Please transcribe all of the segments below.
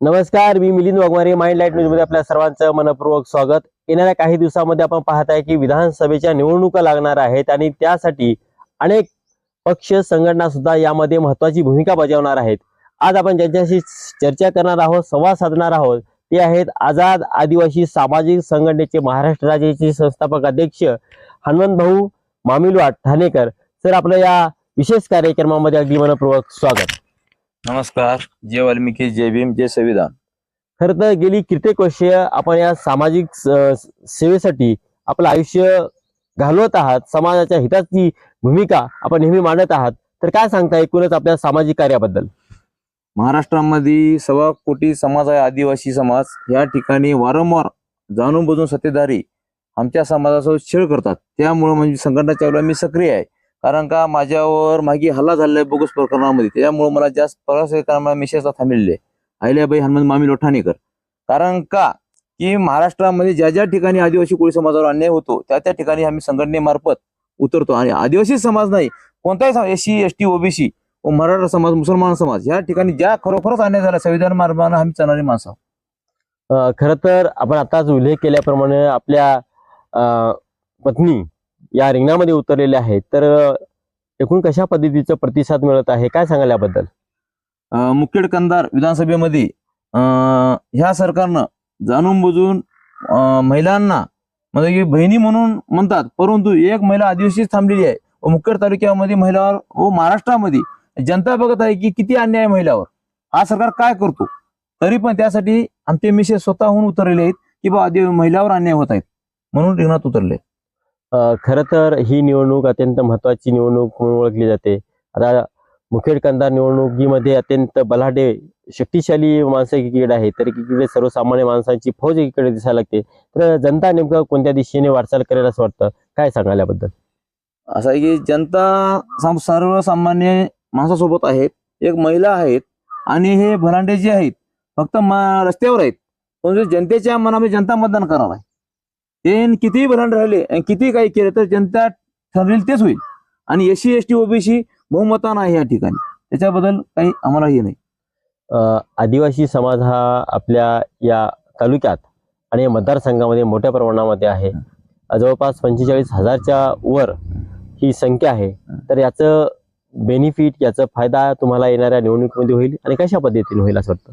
नमस्कार मी Milind Waghmare mind light न्यूजमध्ये आपल्या सर्वांचं मनपूर्वक स्वागत. येणाऱ्या काही दिवसामध्ये आपण पाहत आहे की विधानसभेच्या निवडणुका लागणार आहेत आणि त्यासाठी अनेक पक्ष संघटना सुद्धा यामध्ये महत्वाची भूमिका बजावणार आहेत. आज आपण ज्यांच्याशी चर्चा करणार आहोत संवाद साधणार आहोत ते आहेत आझाद आदिवासी सामाजिक संघटनेचे महाराष्ट्र राज्याचे संस्थापक अध्यक्ष हनुमंत भाऊ मामिलवाट ठाणेकर. सर आपलं या विशेष कार्यक्रमामध्ये अगदी मनपूर्वक स्वागत. नमस्कार जय वाल्मिकी जय भीम जय संविधान. खर तर गेली कित्येक वर्ष आपण या सामाजिक सेवेसाठी आपलं आयुष्य घालवत आहात समाजाच्या हिताची भूमिका आपण नेहमी मांडत आहात तर काय सांगता एकूणच आपल्या सामाजिक कार्याबद्दल? महाराष्ट्रामध्ये सव्वा कोटी समाज आहे आदिवासी समाज. या ठिकाणी वारंवार जाणून बुजून सत्तेधारी आमच्या समाजासोबत छेड करतात. त्यामुळे म्हणजे संघटना चालू मी सक्रिय आहे. कारण का माझ्यावर मागे हल्ला झालेला बोगस प्रकरणामध्ये. त्यामुळे मला जास्त प्रवास करण्याला मिशेसला थांबलेले अहिल्याबाई हनुमंत मामी लोठाणेकर. कारण का की महाराष्ट्रामध्ये ज्या ज्या ठिकाणी आदिवासी कोळी समाजावर अन्याय होतो त्या त्या ठिकाणी आम्ही संघटनेमार्फत उतरतो. आणि आदिवासी समाज नाही कोणताही S C S T OBC व मराठा समाज मुसलमान समाज या ठिकाणी ज्या खरोखरच अन्याय झाला संविधान मार्गाने आम्ही चालणारी माणसं खरं तर आपण आताच उल्लेख केल्याप्रमाणे आपल्या पत्नी या रिंगणामध्ये उतरलेले आहेत. तर एकूण कशा पद्धतीचा प्रतिसाद मिळत आहे? काय सांगाल याबद्दल? अं, मुखेड कंदार विधानसभेमध्ये अं, ह्या सरकारनं जाणून बुजून महिलांना म्हणजे की बहिणी म्हणून म्हणतात परंतु एक महिला आदिवासीच थांबलेली आहे. व मुखेड तालुक्यामध्ये महिलावर व महाराष्ट्रामध्ये जनता बघत आहे की किती अन्याय महिलावर. हा सरकार काय करतो? तरी पण त्यासाठी आमचे मिसेस स्वतःहून उतरलेले आहेत की बा आदि महिलावर अन्याय होत आहेत. म्हणून रिंगणात उतरले खरं तर ही निवडणूक अत्यंत महत्वाची निवडणूक म्हणून ओळखली जाते. आता मुखेड कंदार निवडणुकीमध्ये अत्यंत बलाढ्य शक्तिशाली माणसं एकीकडे आहे तर एकीकडे सर्वसामान्य माणसांची फौज एकीकडे दिसायला लागते. तर जनता नेमकं कोणत्या दिशेने वाटचाल करेल असं वाटतं? काय सांगाल याबद्दल? असं आहे की जनता सर्वसामान्य माणसासोबत आहेत एक महिला आहेत आणि हे भरांडे जे आहेत फक्त मा- रस्त्यावर आहेत. पण जनतेच्या मनामध्ये जनता मतदान करणार आहे. ते कितीही भलांड राहिले आणि कितीही काही केलं तर जनता ठरलेल तेच होईल. आणि S C S T OBC बहुमतानं आहे या ठिकाणी. त्याच्याबद्दल काही आम्हाला हे नाही. आदिवासी समाज हा आपल्या या तालुक्यात आणि मतदारसंघामध्ये मोठ्या प्रमाणामध्ये आहे. जवळपास पंचेचाळीस हजारच्या वर ही संख्या आहे. तर याचं बेनिफिट याचा फायदा तुम्हाला येणाऱ्या निवडणुकीमध्ये होईल आणि कशा पद्धतीने होईल असं वाटतं?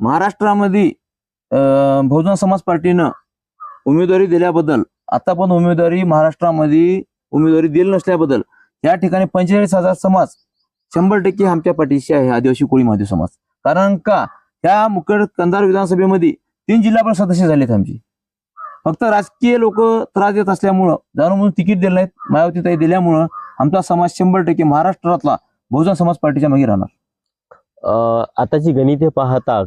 महाराष्ट्रामध्ये बहुजन समाज पार्टीनं उमेदवारी दिल्याबद्दल आता पण उमेदवारी महाराष्ट्रामध्ये उमेदवारी दिली नसल्याबद्दल या ठिकाणी पंचेचाळीस हजार समाज शंभर टक्के आमच्या पाठीशी आहे आदिवासी कोळी महादेव समाज. कारण का? त्या मुकड कंधार विधानसभेमध्ये तीन जिल्हा परिषद सदस्य झालेत आमची. फक्त राजकीय लोक त्रास देत असल्यामुळं जाणून म्हणून तिकीट दिलं नाहीत मायावतीताई दिल्यामुळं आमचा समाज शंभर टक्के महाराष्ट्रातला बहुजन समाज पार्टीच्या मागे राहणार. आताची गणिते पाहता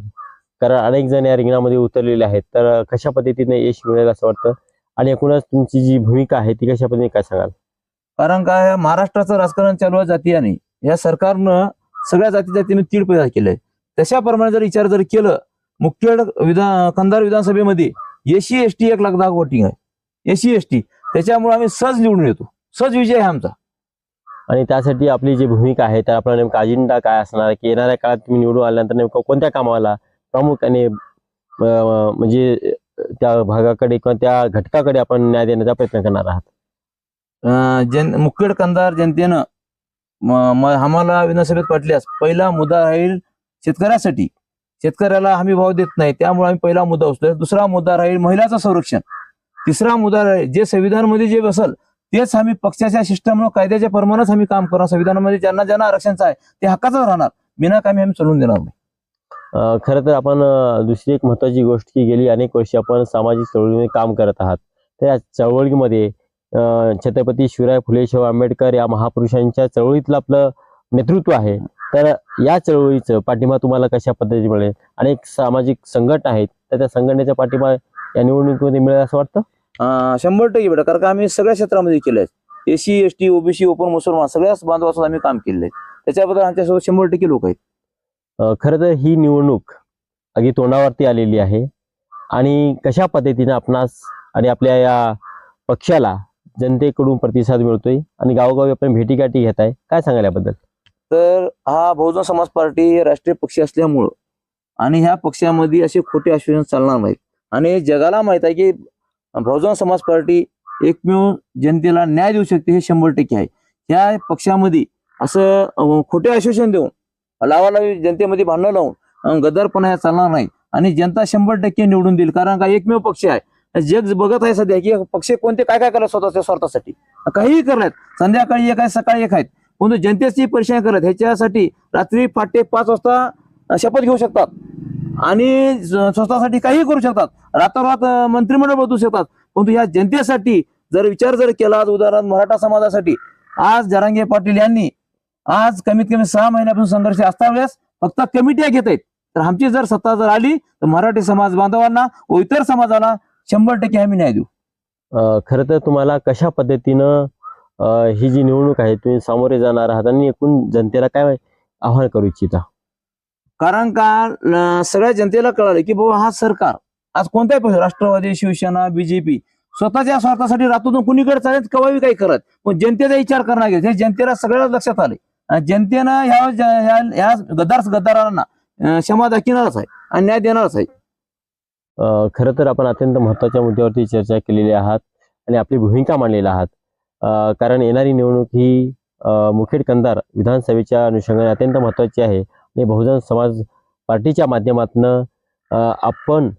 कारण अनेक जण या रिंगणामध्ये उतरलेले आहेत. तर कशा पद्धतीने यश मिळेल असं वाटतं? आणि एकूणच तुमची जी भूमिका आहे ती कशा पद्धतीने काय सांगाल? कारण काय महाराष्ट्राचं राजकारण चालू आहे जातीयाने. या सरकारनं सगळ्या जाती जातीने तीड पैदा केलंय. तशाप्रमाणे जर विचार जर केलं मुखेड विधान कंधार विधानसभेमध्ये एससी एस टी एक लाख दहा वोटिंग आहे. एससी एस टी त्याच्यामुळे आम्ही सहज निवडून येतो. सहज विजय आहे आमचा. आणि त्यासाठी आपली जी भूमिका आहे तर आपला नेमका अजेंडा काय असणार की येणाऱ्या काळात तुम्ही निवडून आल्यानंतर नेमकं कोणत्या कामाला प्रामुख्याने म्हणजे त्या भागाकडे किंवा त्या घटकाकडे आपण न्याय देण्याचा प्रयत्न करणार आहात. अं, जन मुखेड कंदार जनतेनं आम्हाला विधानसभेत पाठल्यास पहिला मुद्दा राहील शेतकऱ्यासाठी. शेतकऱ्याला हमी भाव देत नाही त्यामुळे आम्ही पहिला मुद्दा उचलतो दुसरा मुद्दा राहील महिलाचं संरक्षण. तिसरा मुद्दा राहील जे संविधानमध्ये जे बसल तेच आम्ही पक्षाच्या शिष्टामुळे कायद्याच्या प्रमाणच आम्ही काम करणार. संविधानामध्ये ज्यांना ज्यांना आरक्षणचं आहे ते हक्काचं राहणार. बिनाकामी आम्ही चलून देणार नाही. खरं तर आपण दुसरी एक महत्वाची गोष्ट की गेली अनेक वर्षी आपण सामाजिक चळवळीमध्ये काम करत आहात. तर या चळवळीमध्ये छत्रपती शिवराय फुले शाहू आंबेडकर या महापुरुषांच्या चळवळीतलं आपलं नेतृत्व आहे. तर या चळवळीचं पाठिंबा तुम्हाला कशा पद्धतीने मिळेल? अनेक सामाजिक संघटना आहेत तर त्या संघटनेचा पाठिंबा या निवडणुकीमध्ये मिळेल असं वाटतं? शंभर टक्के बेटा कारण का आम्ही सगळ्या क्षेत्रामध्ये केलंय. S C S T OBC open मुसलमान सगळ्याच बांधवासून आम्ही काम केले त्याच्याबद्दल आमच्यासोबत शंभर टक्के लोक आहेत. खरं तर ही निवडणूक अगदी तोंडावरती आलेली आहे. आणि कशा पद्धतीने आपणास आणि आपल्या या पक्षाला जनतेकडून प्रतिसाद मिळतोय आणि गावोगावी आपण भेटीगाठी घेत आहे काय सांगाल याबद्दल? तर हा बहुजन समाज पार्टी हे राष्ट्रीय पक्ष असल्यामुळं आणि ह्या पक्षामध्ये असे खोटे आश्वासन चालणार नाहीत. आणि जगाला माहीत आहे की बहुजन समाज पार्टी एकमेव जनतेला न्याय देऊ शकते हे शंभर टक्के आहे. ह्या पक्षामध्ये असं खोटे आश्वासन देऊन लावालावी जनतेमध्ये भांडणं लावून. गदरपणा ह्या चालणार नाही. आणि जनता शंभर टक्के निवडून देईल कारण का एकमेव पक्ष आहे. जग बघत आहे सध्या की पक्ष कोणते काय काय करत स्वतःच्या स्वार्थासाठी? काहीही करत संध्याकाळी एक आहे सकाळी एक आहेत. परंतु जनतेची परेशानी करत ह्याच्यासाठी रात्री पहाटे पाच वाजता शपथ घेऊ शकतात. आणि स्वतःसाठी काहीही करू शकतात. रातोरात मंत्रिमंडळ बदलू शकतात. परंतु ह्या जनतेसाठी जर विचार जर केला उदाहरण मराठा समाजासाठी आज जरांगे पाटील यांनी आज कमीत कमी सहा महिन्यापासून संघर्ष असता वेळेस फक्त कमिट्या घेत आहेत. तर आमची जर सत्ता जर आली तर मराठी समाज बांधवांना व इतर समाजाला शंभर टक्के आम्ही न्याय देऊ. खरं तर तुम्हाला कशा पद्धतीनं ही जी निवडणूक आहे तुम्ही सामोरे जाणार आहात आणि एकूण जनतेला काय आव्हान करू इच्छिता? कारण का सगळ्या जनतेला कळालं की बाबा हा सरकार आज कोणताही पक्ष राष्ट्रवादी शिवसेना बीजेपी स्वतःच्या स्वार्थासाठी रातून कुणीकडे चालेल कवावी काही करत पण जनतेचा विचार करणार जनतेला सगळ्याला लक्षात आले जनतेनं ह्या ह्या- गदार गद्दार क्षमा दाखिणारच आहे आणि न्याय देणारच आहे. खर खरं तर आपण अत्यंत महत्त्वाच्या मुद्द्यावरती चर्चा केलेली आहात आणि आपली भूमिका मांडलेली आहात. कारण येणारी निवडणूक ही मुखेड कंदार विधानसभेच्या अनुषंगाने अत्यंत महत्वाची आहे आणि बहुजन समाज पार्टीच्या माध्यमातून आपण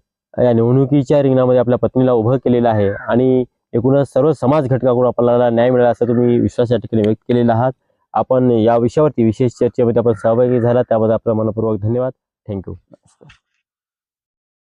या निवडणुकीच्या रिंगणामध्ये आपल्या पत्नीला उभं केलेलं आहे आणि एकूणच सर्व समाज घटकाकडून आपल्याला न्याय मिळाला असं तुम्ही विश्वास या ठिकाणी व्यक्त केलेला आहात. आपण या विषयावरती विशेष चर्चेमध्ये आपण सहभागी झाला त्याबद्दल आपला मनपूर्वक धन्यवाद. थँक्यू